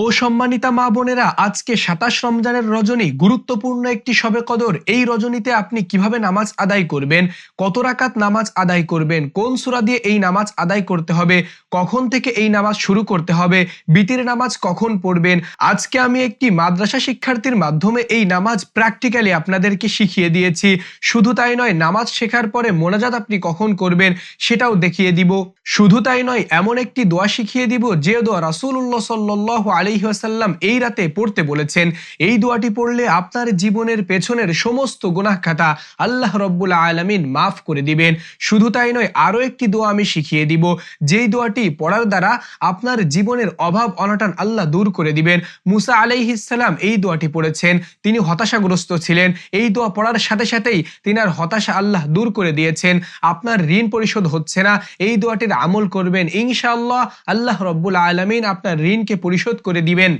ও সম্মানিতা মা বোনেরা, আজকে সাতাশ রমজানের রজনী গুরুত্বপূর্ণ একটি শবে কদর। এই রজনীতে আপনি কীভাবে নামাজ আদায় করবেন, কত রাকাত নামাজ আদায় করবেন, কোন সূরা দিয়ে এই নামাজ আদায় করতে হবে, কখন থেকে এই নামাজ শুরু করতে হবে, বিতির নামাজ কখন পড়বেন, আজকে আমি একটি মাদ্রাসা শিক্ষার্থীর মাধ্যমে এই নামাজ প্র্যাকটিক্যালি আপনাদেরকে শিখিয়ে দিয়েছি। শুধু তাই নয়, নামাজ শেখার পরে মোনাজাত আপনি কখন করবেন সেটাও দেখিয়ে দিব। শুধু তাই নয়, এমন একটি দোয়া শিখিয়ে দিব যে দোয়া রাসূলুল্লাহ সাল্লাল্লাহু আলাইহি ওয়াসাল্লাম এই রাতে পড়তে বলেছেন, এই দোয়াটি পড়লে আপনার জীবনের পেছনের সমস্ত গুনাহ খাতা আল্লাহ রব্বুল আলামিন মাফ করে দিবেন। শুধু তাই নয় আরও একটি দোয়া আমি শিখিয়ে দিব, যেই দোয়াটি পড়ার দ্বারা আপনার জীবনের অভাব অনটন আল্লাহ দূর করে দিবেন। মুসা আলাইহিসসালাম এই দোয়াটি পড়েছেন, তিনি হতাশাগ্রস্ত ছিলেন। এই দোয়া পড়ার সাথে সাথেই তিনার হতাশা আল্লাহ দূর করে দিয়েছেন। আপনার ঋণ পরিশোধ হচ্ছে না, এই দোয়াটির আমল করবেন। ইনশাআল্লাহ আল্লাহ রব্বুল আলামিন আপনার ঋণকে পরিশোধ করে দিবেন।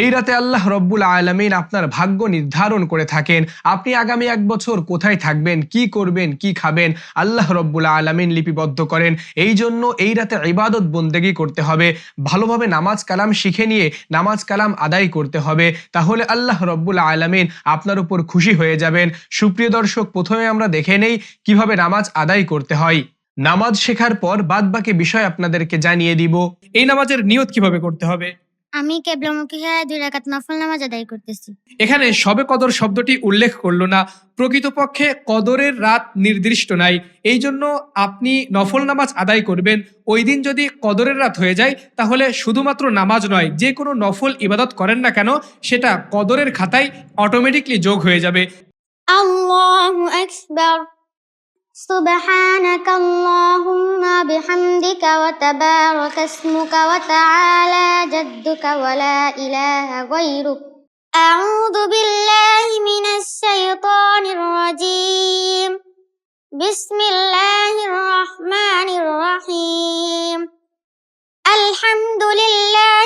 এই রাতে আল্লাহ রব্বুল আলামিন আপনার ভাগ্য নির্ধারণ করে থাকেন। আপনি আগামী এক বছর কোথায় থাকবেন, কি করবেন, কি খাবেন, আল্লাহ রব্বুল আলামিন লিপিবদ্ধ করেন। এই জন্য এই রাতে ইবাদত বন্দেগি করতে হবে। ভালোভাবে নামাজ কালাম শিখে নিয়ে নামাজ কালাম আদায় করতে হবে। তাহলে আল্লাহ রব্বুল আলামিন আপনার উপর খুশি হয়ে যাবেন। সুপ্রিয় দর্শক, প্রথমে আমরা দেখে নেই কীভাবে নামাজ আদায় করতে হয়। নামাজ শেখার পর বাদবাকি বিষয় আপনাদেরকে জানিয়ে দিব। এই নামাজের নিয়ত কীভাবে করতে হবে? আমি কেবলামুখী হয়ে দুই রাকাত নফল নামাজ আদায় করতেছি। এখানে সবে কদর শব্দটি উল্লেখ করল না প্রকৃতপক্ষে কদরের রাত নির্দিষ্ট নাই এই জন্য আপনি নফল নামাজ আদায় করবেন। ওই দিন যদি কদরের রাত হয়ে যায় তাহলে শুধুমাত্র নামাজ নয় যে কোনো নফল ইবাদত করেন না কেন সেটা কদরের খাতায় অটোমেটিকলি যোগ হয়ে যাবে। আল্লাহু আকবার। سبحانك اللهم بحمدك وتبارك اسمك وتعالى جدك ولا إله غيرك. أعوذ بالله من الشيطان الرجيم. بسم الله الرحمن الرحيم. الحمد لله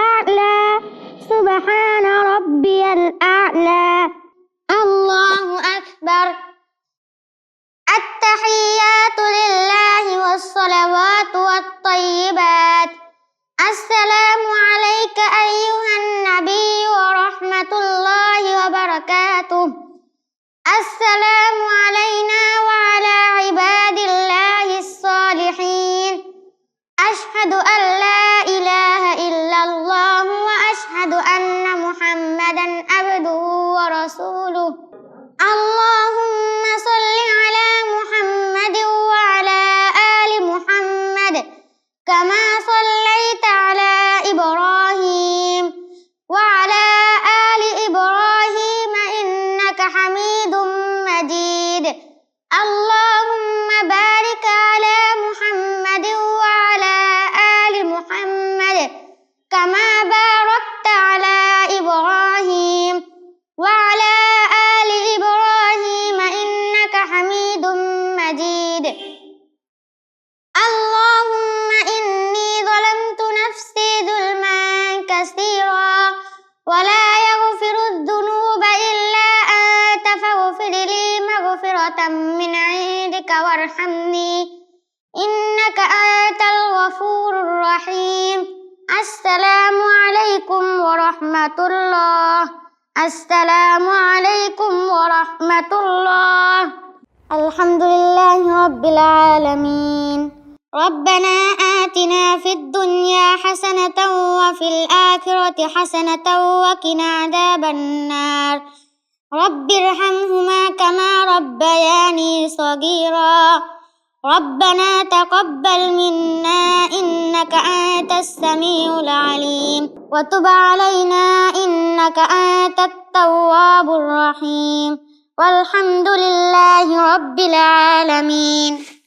وارحمني. إنك أنت الغفور الرحيم. السلام عليكم ورحمة الله. السلام عليكم ورحمة الله. الحمد لله رب العالمين. ربنا آتنا في الدنيا حسنة وفي الآخرة حسنة وقنا عذاب النار. رب ارحمهما كما ربياني صغيرا. ربنا تقبل منا إنك أنت السميع العليم. وتب علينا إنك أنت التواب الرحيم. والحمد لله رب العالمين.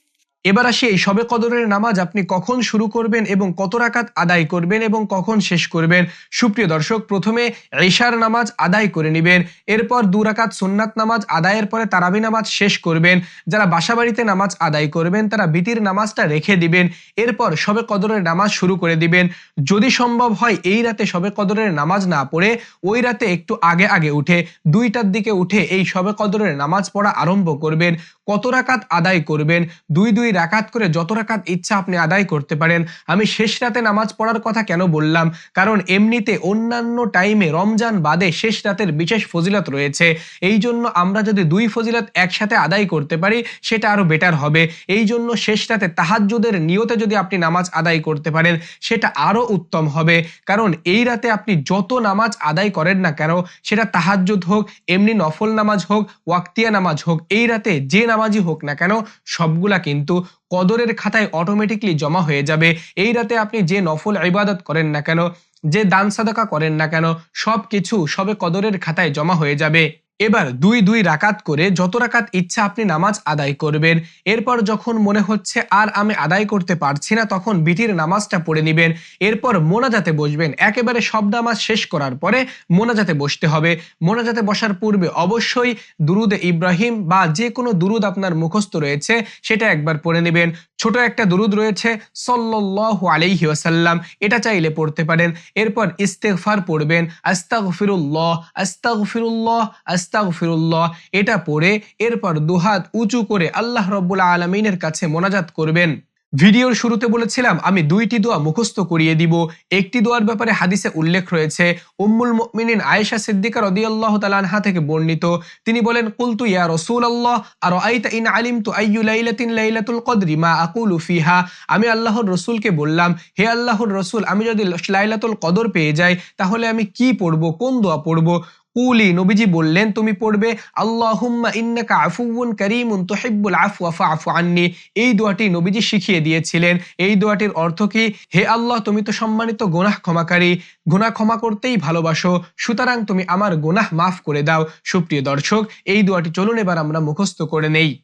এবার আসি এই সবে কদরের নামাজ আপনি কখন শুরু করবেন এবং কত রাকাত আদায় করবেন এবং কখন শেষ করবেন? সুপ্রিয় দর্শক, প্রথমে ঈশার নামাজ আদায় করে নেবেন, এরপর দু রাকাত সুন্নাত নামাজ আদায়ের পরে তারাবি নামাজ শেষ করবেন, যারা বাসাবাড়িতে নামাজ আদায় করবেন তারা বিতির নামাজটা রেখে দিবেন, এরপর সবে কদরের নামাজ শুরু করে দিবেন। যদি সম্ভব হয় এই রাতে সবে কদরের নামাজ না পড়ে, ওই রাতে একটু আগে আগে উঠে, দুইটার দিকে উঠে এই সবে কদরের নামাজ পড়া আরম্ভ করবেন। কত রাকাত আদায় করবেন? দুই দুই রাকাত করে যত রাকাত ইচ্ছা আপনি আদায় করতে পারেন। আমি শেষ রাতে নামাজ পড়ার কথা কেন বললাম? কারণ এমনিতে অন্যান্য টাইমে রমজান বাদে শেষ রাতের বিশেষ ফজিলত রয়েছে। এই জন্য আমরা যদি দুই ফজিলত একসাথে আদায় করতে পারি, সেটা আরও বেটার হবে। এই জন্য শেষ রাতে তাহাজ্জুদের নিয়তে যদি আপনি নামাজ আদায় করতে পারেন, সেটা আরও উত্তম হবে। কারণ এই রাতে আপনি যত নামাজ আদায় করেন না কেন, সেটা তাহাজ্জুদ হোক, এমনি নফল নামাজ হোক, ওয়াক্তিয়া নামাজ হোক, এই রাতে যে নামাজই হোক না কেন, সবগুলা কিন্তু কদরের খাতায় অটোমেটিকলি জমা হয়ে যাবে। এই রাতে আপনি যে নফল ইবাদত করেন না কেন, যে দান সাদাকা করেন না কেন সব কিছু সবে কদরের খাতায় জমা হয়ে যাবে। এবার দুই দুই রাকাত করে যত রাকাত ইচ্ছা আপনি নামাজ আদায় করবেন। এরপর যখন মনে হচ্ছে আর আমি আদায় করতে পারছি না, তখন বিটির নামাজটা পড়ে নেবেন। এরপর মোনাজাতে বসবেন। একেবারে সব নামাজ শেষ করার পরে মোনাজাতে বসতে হবে। মোনাজাতে বসার পূর্বে অবশ্যই দুরুদে ইব্রাহিম বা যে কোনো দুরুদ আপনার মুখস্থ রয়েছে, সেটা একবার পড়ে নেবেন। ছোট একটা দুরুদ রয়েছে, সল্লাল্লাহু আলাইহি ওয়াসাল্লাম। এটা চাইলে পড়তে পারেন। এরপর ইস্তেগফার পড়বেন। আস্তাগফিরুল্লাহ আস্তাগফিরুল্লাহ আস্তাগফিরুল্লাহ, এটা পড়ে এরপর দুহাত উঁচু করে আল্লাহ রব্বুল আলমিনের কাছে মোনাজাত করবেন। ভিডিওর শুরুতে বলেছিলাম, আমি দুইটি দোয়া মুখস্থ করিয়ে দিব। একটি দোয়ার ব্যাপারে হাদিসে উল্লেখ রয়েছে, উম্মুল মুমিনিন আয়েশা সিদ্দিকা রাদিয়াল্লাহু তাআলা আনহা থেকে বর্ণিত। তিনি বলেন, কুলতু ইয়া রসুল আল্লাহ আর আইতা ইন আলিমতু আইয়ু লাইলাতিন লাইলাতুল কদরি মা আকুলু ফিহা? আমি আল্লাহর রসুলকে বললাম, হে আল্লাহর রসুল, আমি যদি লাইলাতুল কদর পেয়ে যাই, তাহলে আমি কি পড়ব? কোন দোয়া পড়ব? কুলি, নবীজি বললেন, তুমি পড়বে, আল্লাহুম্মা ইন্নাকা আফুউন কারীমুন তুহিব্বুল আফওয়া ফাআফু আন্নি। এই দোয়াটি নবীজি শিখিয়ে দিয়েছিলেন। এই দোয়াটির অর্থ কি? হে আল্লাহ, তুমি তো সম্মানিত গুনাহ ক্ষমাকারী। গুনাহ ক্ষমা করতেই ভালোবাসো। সুতরাং তুমি আমার গুনাহ মাফ করে দাও। সুপ্রিয় দর্শক, এই দোয়াটি চলুন এবার আমরা মুখস্থ করে নেই।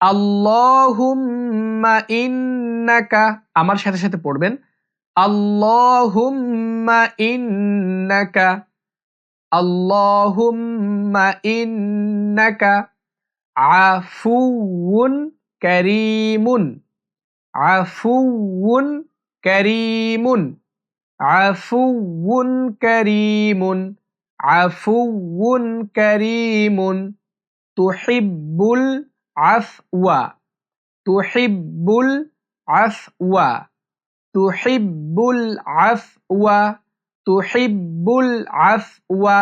আল্লাহুম্মা ইন্নাকা আমার সাথে সাথে পড়বেন। আল্লাহুম্মা ইন্নাকা আল্লাহুম্মা ইন্নাকা আফুউন কারীমুন আফুউন কারীমুন আফুউন কারীমুন আফুউন কারীমুন তুহিব্বুল আফওয়া তুহিব্বুল আফওয়া তুহিব্বুল আফওয়া তুহিব্বুল আফওয়া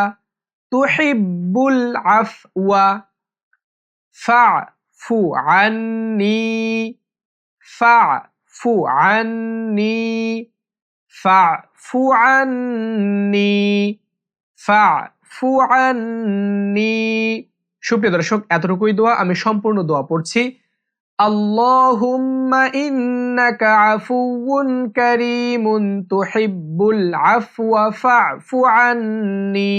তুহিব্বুল আফওয়া, ফাফু আন্নি ফাফু আন্নি ফাফু আন্নি ফাফু আন্নি। সুপ্রিয় দর্শক, এতটুকুই দোয়া, আমি সম্পূর্ণ দোয়া পড়ছি। আল্লাহুম্মা ইন্নাকা আফুউন কারীমুন তুহিব্বুল আফওয়া ফা'ফু আন্নি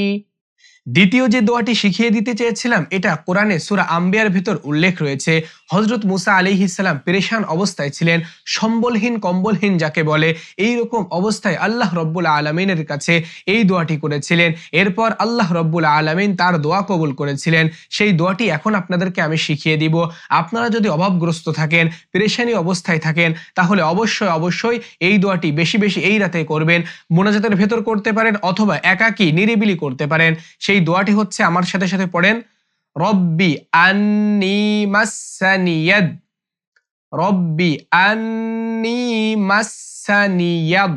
দ্বিতীয় যে দোয়াটি শিখিয়ে দিতে চেয়েছিলাম, এটা কোরআনে সূরা আম্বিয়ার ভেতর উল্লেখ রয়েছে। হজরত মুসা আলাইহিস সালাম পেরেশান অবস্থায় ছিলেন, সম্বলহীন, কম্বলহীন যাকে বলে এই রকম অবস্থায় আল্লাহ রব্বুল আলমিনের কাছে এই দোয়াটি করেছিলেন। এরপর আল্লাহ রব্বুল আলমিন তার দোয়া কবুল করেছিলেন। সেই দোয়াটি এখন আপনাদেরকে আমি শিখিয়ে দিব। আপনারা যদি অভাবগ্রস্ত থাকেন, পেরেশানি অবস্থায় থাকেন, তাহলে অবশ্যই অবশ্যই এই দোয়াটি বেশি বেশি এই রাতে করবেন। মোনাজাতের ভেতর করতে পারেন অথবা একাকী, নিরিবিলি করতে পারেন। সেই দোয়াটি হচ্ছে আমার সাথে সাথে পড়েন, রব্বি আন্নি মাসানিয়াদ রব্বি আন্নি মাসানিয়াদ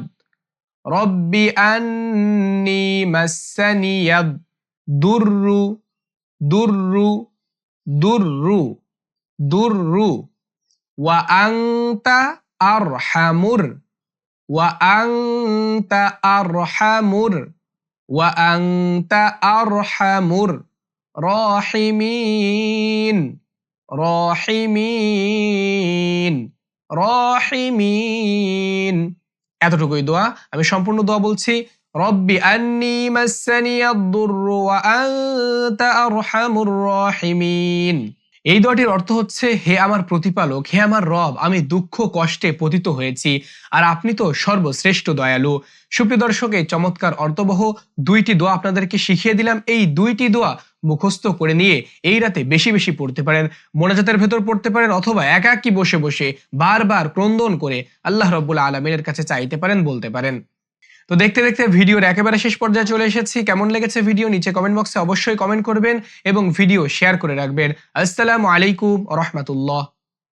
রব্বি আন্নি মাসানিয়াদ দুররু দুররু দুররু দুররু। ওয়া আংতা আরহামুর। ওয়া আংতা আরহামুর। ওয়া আংতা আরহামুর রহিমিন রহিমিন রহিমিন এতটুকুই দোয়া। আমি সম্পূর্ণ দোয়া বলছি, রব্বি আন্নি মাসানি আদ-দুররু ওয়া আনতা আরহামুর রাহিমিন। এই দোয়াটির অর্থ হচ্ছে, হে আমার প্রতিপালক, হে আমার রব, আমি দুঃখ কষ্টে পতিত হয়েছি, আর আপনি তো সর্বশ্রেষ্ঠ দয়ালু। সুপ্রিয় দর্শক, এই চমৎকার অর্থবহ দুইটি দোয়া আপনাদেরকে শিখিয়ে দিলাম। এই দুইটি দোয়া মুখস্থ করে নিয়ে এই রাতে বেশি বেশি পড়তে পারেন, মোনাজাতের ভেতর পড়তে পারেন, অথবা একাকি বসে বসে বারবার ক্রন্দন করে আল্লাহ রব্বুল আলমিনের কাছে চাইতে পারেন, বলতে পারেন। তো দেখতে দেখতে ভিডিওর একেবারে শেষ পর্যায়ে চলে এসেছি। কেমন লেগেছে ভিডিও? নিচে কমেন্ট বক্সে অবশ্যই কমেন্ট করবেন এবং ভিডিও শেয়ার করে রাখবেন। আসসালামু আলাইকুম রহমতুল্লাহ।